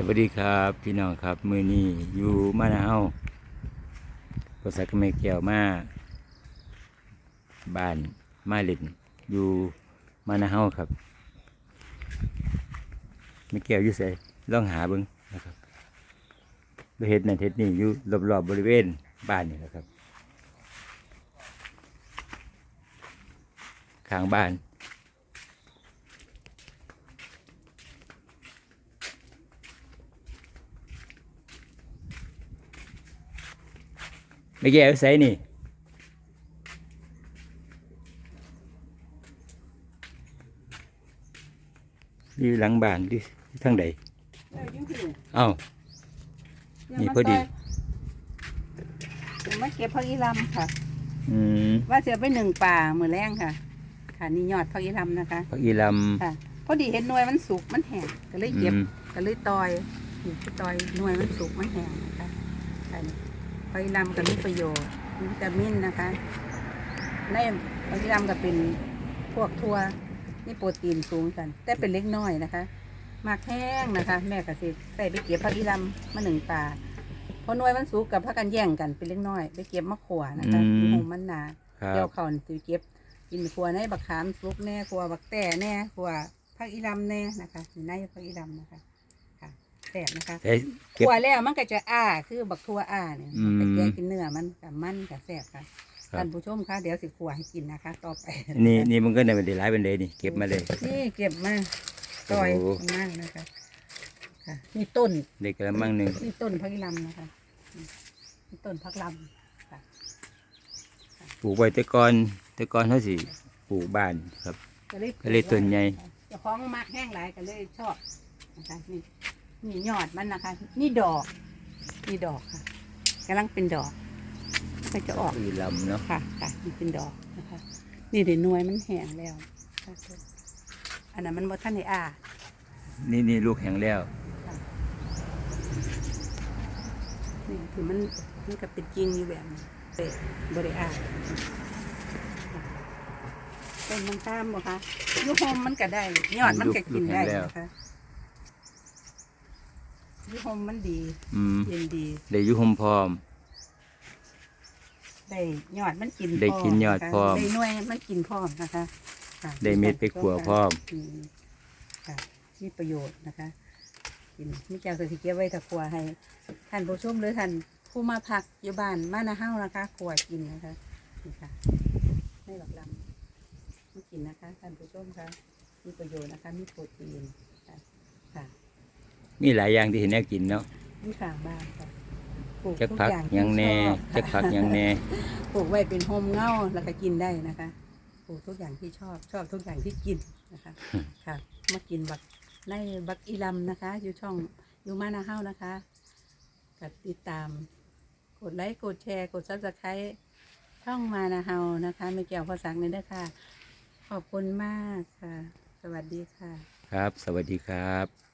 สวัสดีครับพี่น้องครับมือนี้อยู่มานาวภาษาเมรแก้วมาบ้านมาล่นอยู่มานาวครับไม่แก้วอยู่ใส่ลองหาเบิ้งนะครับเห็ดนั่นเห็ดนี่อยู่รอบๆบริเวณบ้านนี่แหละครับข้างบ้าน ไม่แก้วใส่นี่อยู่หลังบ้านดิทางใดเออยิ่งผิวเอ้านี่พอดีเดี๋ยวมาเก็บผักอีลำค่ะอืมว่าเสียไปหนึ่งป่ามือแรงค่ะ ค่ะนี่ยอดผักอีลำนะคะพักอีลค่ะพอดีเห็นหน่วยมันสุกมันแห้งก็เลยำเก็บอืมก็เลยตอยนี่คือตอยหน่วยมันสุกมันแห้งนะคะค่ะ นี่ผักอีลำก็มีประโยชน์มีวิตามินนะคะในผักอีลำก็เป็นพวกทั่วนี่โปรตีนสูงกัน แต่เป็นเล็กน้อยนะคะมากแห้งนะคะ แม่ก็สิใส่ไปเก็บผักอีลำมาหนึ่งป่าเพราะหน่วยมันสุกกับพักกันแย่งกันเป็นเล็กน้อย ไปเก็บมะขวานะคะหงมันหนาครัเกี่ยบวเขานี่สิเก็บกินขัวในบักขามซุกแน่ขัวบักแต่แน่ขัวผักอีลำแน่นะคะอยู่ในผักอีลำนะคะค่ะ แสบนะคะใส่เก็บ ขัวแล้วมันก็จะอ้าคือบักทั่วอ้าเนี่ยอืมไปแกะกินเนื้อมันกับมันกับแสบค่ะครับ ท่านผู้ชมคะเดี๋ยวสิขัวให้กินนะคะ ต่อไปนี่นี่มันก็ในบันไดร้ายบันไดนี่เก็บมาเลย นี่เก็บมาต่อยโอ้โห มากนะคะค่ะนี่ต้นเด็กกระมังหนึ่งนี่ต้นผักอีลำนะคะนี่ต้นผักลำค่ะปลูกไว้แต่ก่อนแต่ก่อนเขาสิปลูกบ้านครับ ก็เลยต้นใหญ่ เจ้าของมากแห้งหลายก็เลยชอบนะคะนี่ นี่ยอดมันนะคะ นี่ดอกนี่ดอกค่ะกำลังเป็นดอกก็จะออกอีลำเนาะค่ะค่ะนี่เป็นดอกนะคะ นี่เดี๋ยวหน่วยมันแห้งแล้วค่ะอันนั้นมันบ่ท่านในอานี่นี่ลูกแข็งแล้วค่ะนี่คือมันมันก็เป็นจริงอยู่แบบนี้เด็บริอาค่ะเป็นมันตามบ่คะอยูโฮมมันก็ได้ยอดมันก็กินได้นะคะ อยูโฮมมันดีอืมเย็นดีได้อยู่หมพร้อม ได้ยอดมันกินได้กินยอดพร้อม ได้หน่วยมันกินพร้อมนะคะค่ะได้เม็ดไปขัวพร้อม อืมค่ะมีประโยชน์นะคะ กินมิเจ้าก็สิเก็บไว้ถ้าขัวให้ท่านผู้ชมหรือท่านผู้มาพักอยู่บ้านมานาเฮ้านะคะขัวกินนะคะนี่ค่ะไม่หลอกลำไม่กินนะคะท่านผู้ชมคะมีประโยชน์นะคะมีโปรตีนค่ะค่ะ มีหลายอย่างที่เห็นแน่กินเนาะมีข้างบ้านค่ะปลูกจักทุกผักอย่างหยังแน่ที่ชอบจักผักหยังแน่ปลูกไว้เป็นโฮมเง่าแล้วก็กินได้นะคะปลูกทุกอย่างที่ชอบชอบทุกอย่างที่กินนะคะค่ะมากินบักในบักอีลำนะคะ อยู่ช่องอยู่มานาเฮ้านะคะกดติดตาม กดไลค์กดแชร์ กดซับสไครต์ช่องมานาเฮานะคะ ไม่เกี่ยวภาษาเลยด้วยค่ะขอบคุณมากค่ะ สวัสดีค่ะ ครับ สวัสดีครับ